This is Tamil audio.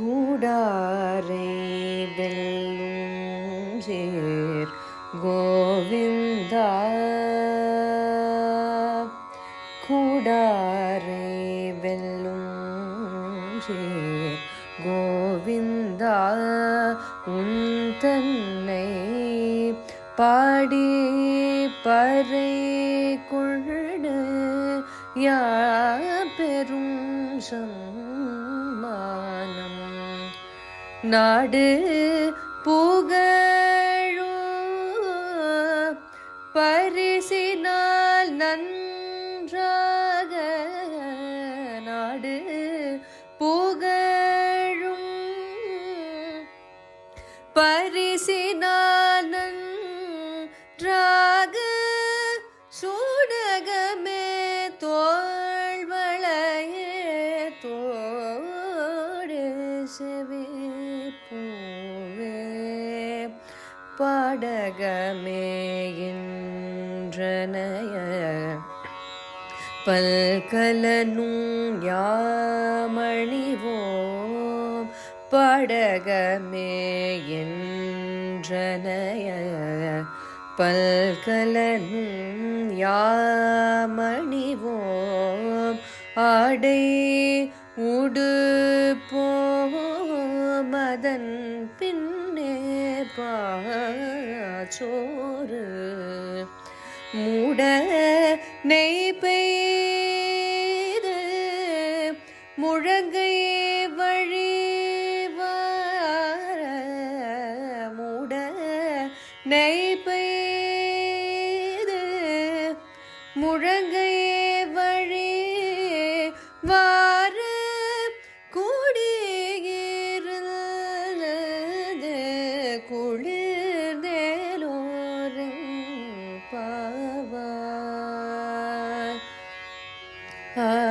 கூடாரை வெல்லும் சேர் கோவிந்தா. கூடாரை வெல்லும் சேர் கோவிந்தா. உன் தன்னை பாடி பறை கொள்ளு யா பெரும் சம்மானம் நாடு புகழோ பரிசினால் நன்றாக நாடு புகழும். பரிசினால் நன்றாக சூடகமே தோள்வளையே தோடு சிவ பாடகமே என்றனைய பல்கலனும் யாமணிவோம் படகமே என்றனைய பல்கலனும் யாமணிவோம் ஆடை உடுப்போமதன் பின்னே பா சோறு. மூட நெய் பெய்து முழங்கை வழிவார மூட நெய் பெய்து முழங்கை வழி வா because